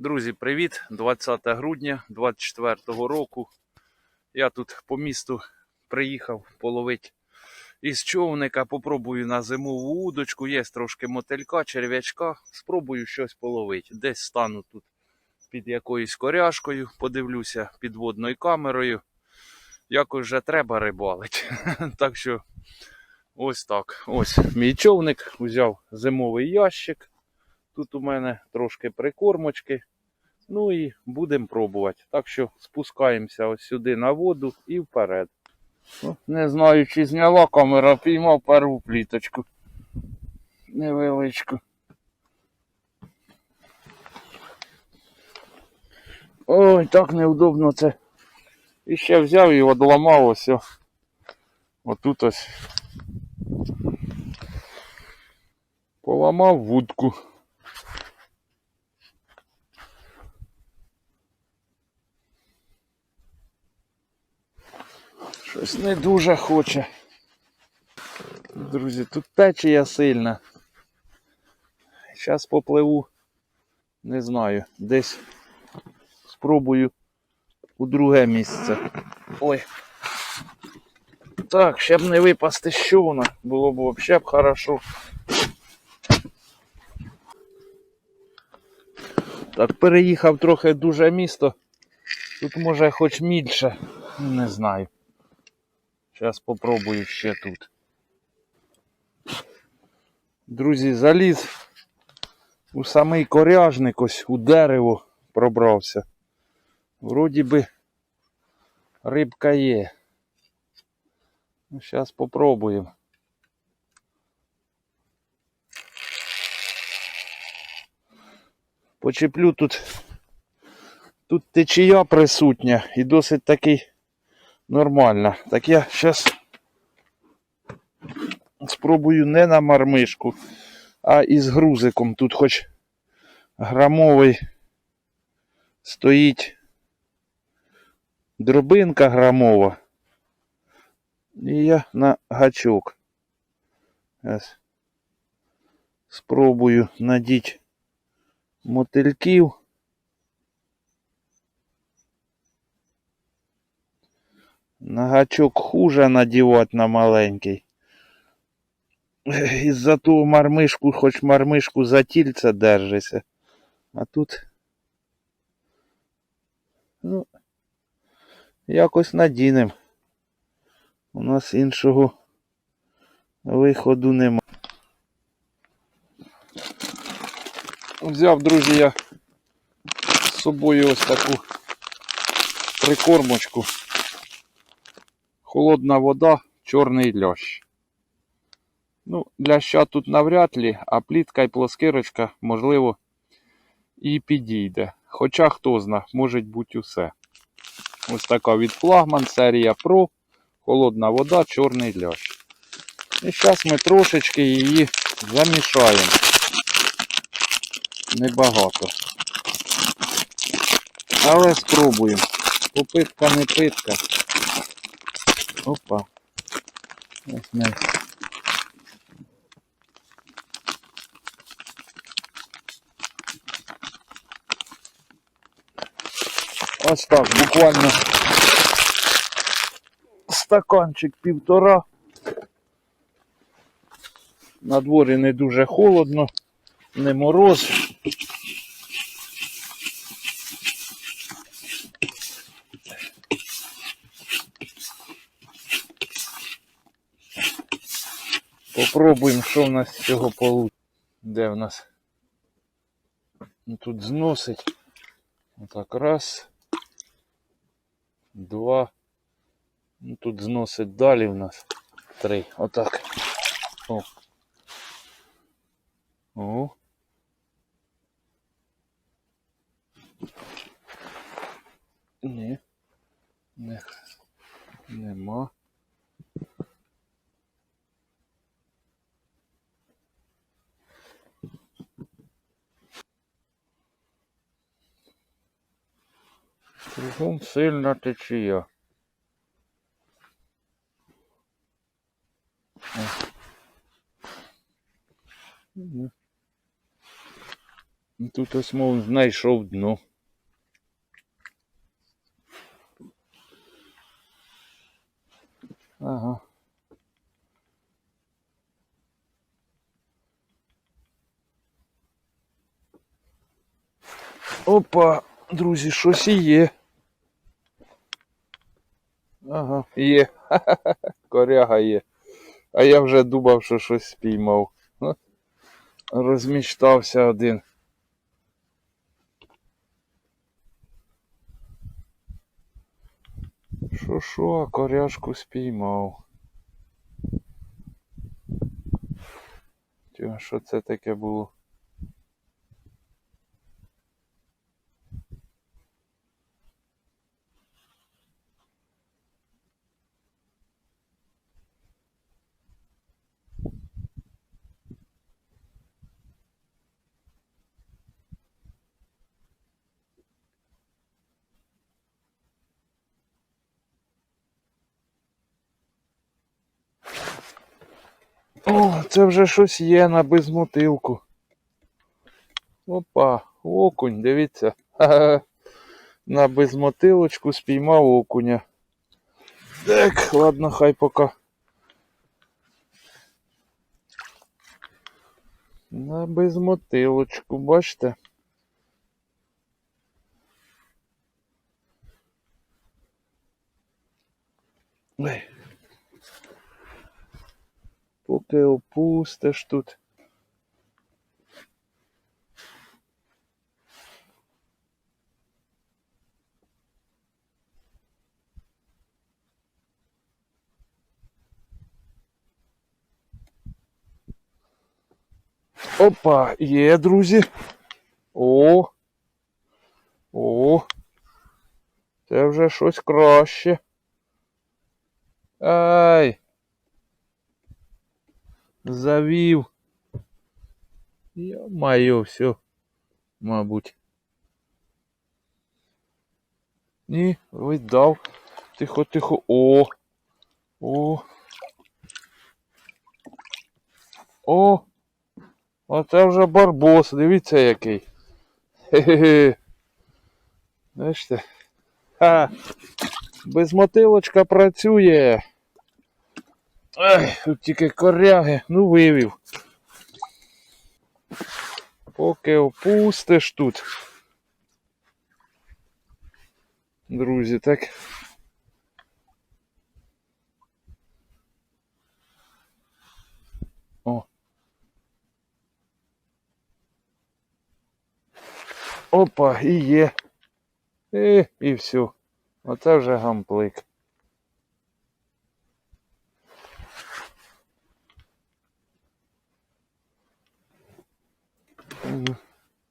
Друзі, привіт! 20 грудня 24 року. Я тут по місту приїхав половити із човника. Попробую на зимову удочку. Є трошки мотилька, черв'ячка. Спробую щось половити. Десь стану тут під якоюсь коряшкою, подивлюся підводною камерою. Якось вже треба рибалити. Так що ось так. Ось мій човник. Взяв зимовий ящик. Тут у мене трошки прикормочки. Ну і будемо пробувати. Так що спускаємося ось сюди на воду і вперед. Не знаю, чи зняла камера, піймав перву пліточку. Невеличку. Ой, так неудобно це. І ще взяв і одламав ось. Отут ось. Поламав вудку. Щось не дуже хоче. Друзі, тут течія сильна. Зараз попливу. Не знаю. Десь спробую у друге місце. Ой. Так, щоб не випасти з човна, було б взагалі б хорошо. Так, переїхав трохи дуже місто. Тут може хоч більше. Не знаю. Зараз попробую ще тут. Друзі, заліз у самий коряжник ось у дерево пробрався. Вроді би рибка є. Ну, зараз попробуємо. Почеплю тут. Тут течія присутня і досить такий нормальна. Так я зараз спробую не на мармишку, а із грузиком. Тут хоч грамовий стоїть дробинка грамова. І я на гачок. Зараз спробую надіть мотильків. На гачок хуже надівати на маленький. Із-за того мармишку, хоч мармишку за тільце держися. А тут. Ну, якось надінем. У нас іншого виходу нема. Взяв, друзі, я з собою ось таку прикормочку. Холодна вода, чорний лящ. Ну, ляща тут навряд ли, а плітка і плоскирочка, можливо, і підійде. Хоча хто зна, може бути усе. Ось така від флагман, серія Pro, холодна вода, чорний лящ. І зараз ми трошечки її замішаємо. Небагато. Але спробуємо. Попитка не питка. Опа. Ось ми. Ось так, буквально стаканчик півтора. На дворі не дуже холодно, не мороз. Попробуємо, що в нас з цього получить. Де в нас? Ну, Тут зносить. Отак, раз. Два. Ну, тут зносить далі в нас. Три. Отак. О. О. Ні. Не. Нема. Кругом сильна течія. Тут тут ось мов знайшов дно. Ага. Опа, друзі, щось і є. Ага, є. Коряга є. А я вже думав, що щось спіймав. Ха. Один. Що що, а коряшку спіймав. Тю, що це таке було? О, це вже щось є на безмотилку. Опа, окунь, дивіться. Ха-ха. На безмотилочку спіймав окуня. Так, ладно, хай пока. На безмотилочку, бачите? Ой. Поки опустиш тут. Опа, є, друзі. О. О. Це вже щось краще. Ай. Завів. Я маю все, мабуть. Ні, видав. Тихо, тихо. О. О. О. Оце вже барбос, дивіться який. Хе-хе-хе. Бачите? Ха. Безмотилочка працює. Ай, тут тільки коряги, ну вивів. Поки опустиш тут. Друзі, так. О. Опа, і є. І, і все. Оце вже гамплик.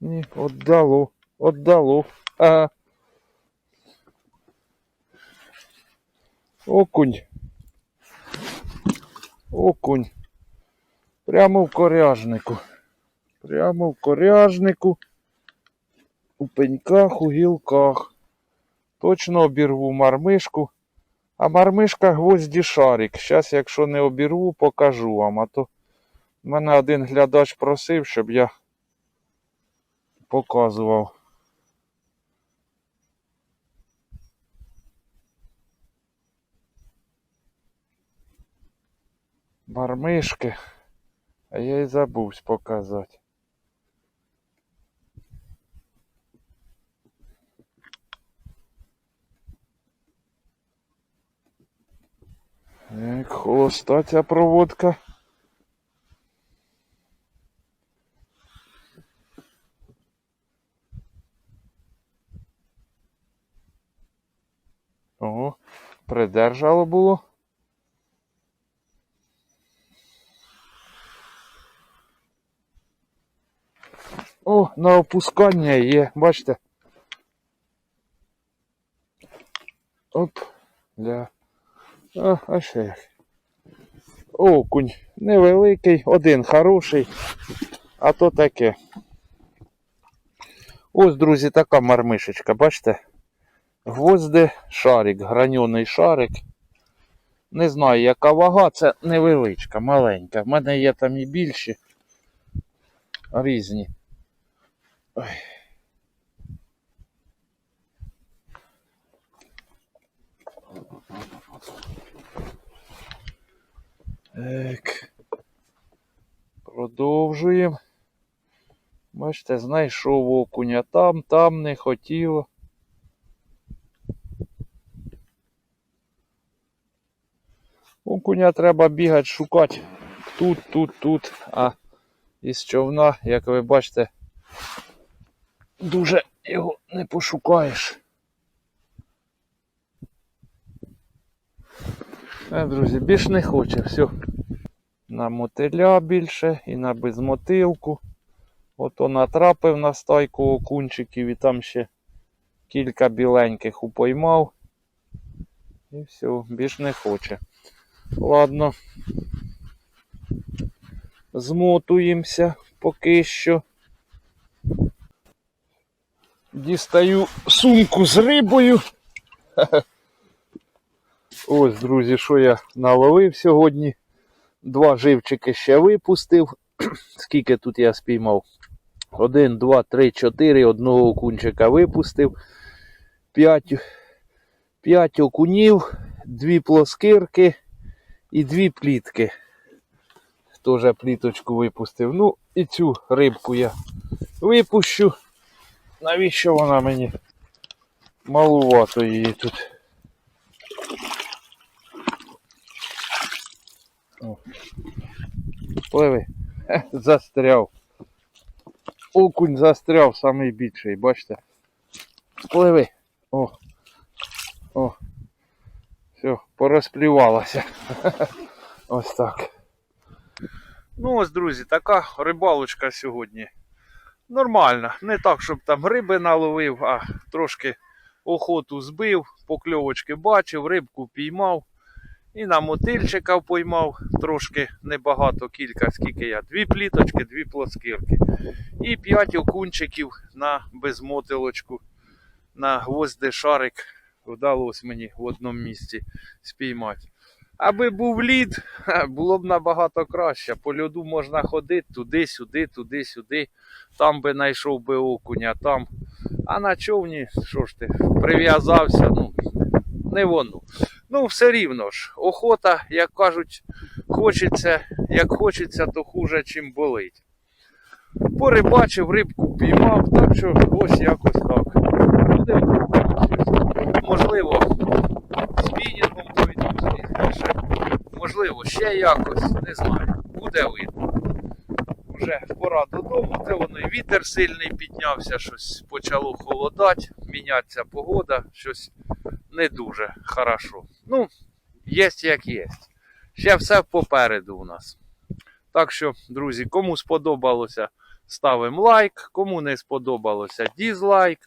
Ні, отдало, отдало. Ага. Окунь. Окунь. Прямо в коряжнику. Прямо в коряжнику. У пеньках, у гілках. Точно обірву мармишку. А мармишка гвозді шарик. Щас, якщо не обірву, покажу вам. А то мене один глядач просив, щоб я показував. Мармишки. А я й забувсь показати. Як холоста ця проводка. Ого, придержало було. О, на опускання є, бачите. Оп, ля. А, а ще як. Окунь невеликий, один хороший, а то таке. Ось, друзі, така мармишечка, бачите? Гвозди, шарик, граньоний шарик. Не знаю, яка вага, це невеличка, маленька. В мене є там і більші. Різні. Ой. Так. Продовжуємо. Бачите, знайшов окуня там, там не хотіло. Окуня треба бігати, шукати тут, тут, тут. А із човна, як ви бачите, дуже його не пошукаєш. Е, друзі, більш не хоче, все. На мотиля більше і на безмотилку. Ото натрапив на стайку окунчиків і там ще кілька біленьких упоймав. І все, більш не хоче. Ладно. Змотуємося поки що. Дістаю сумку з рибою. Ось, друзі, що я наловив сьогодні. Два живчики ще випустив. Скільки тут я спіймав? Один, два, три, чотири. Одного окунчика випустив. П'ять, п'ять окунів, дві плоскирки і дві плітки. Теж пліточку випустив. Ну, і цю рибку я випущу. Навіщо вона мені? Малувато її тут. Пливи. Застряв. Окунь застряв самий більший, бачите? Пливи. О. О. Все, порозплівалася. Ось так. Ну ось, друзі, така рибалочка сьогодні. Нормальна. Не так, щоб там риби наловив, а трошки охоту збив, покльовочки бачив, рибку піймав. І на мотильчика поймав трошки небагато, кілька, скільки я. Дві пліточки, дві плоскирки. І п'ять окунчиків на безмотилочку. На гвозди шарик вдалося мені в одному місці спіймати. Аби був лід, було б набагато краще. По льоду можна ходити туди-сюди, туди-сюди. Там би знайшов би окуня, там. А на човні, що ж ти, прив'язався, ну, не воно. Ну, все рівно ж. Охота, як кажуть, хочеться, як хочеться, то хуже, чим болить. Порибачив, рибку піймав, так що ось якось так. Будемо. Можливо, спінінгом пройду пізніше. Можливо, ще якось, не знаю. Буде видно. Вже пора додому, це воно і вітер сильний піднявся, щось почало холодати, мінятися погода, щось не дуже хорошо. Ну, є як є. Ще все попереду у нас. Так що, друзі, кому сподобалося, ставимо лайк. Кому не сподобалося, дізлайк.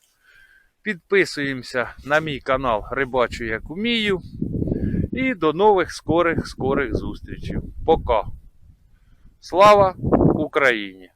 Підписуємося на мій канал Рибачу як умію. І до нових скорих скорих зустрічей. Пока. Слава Україні!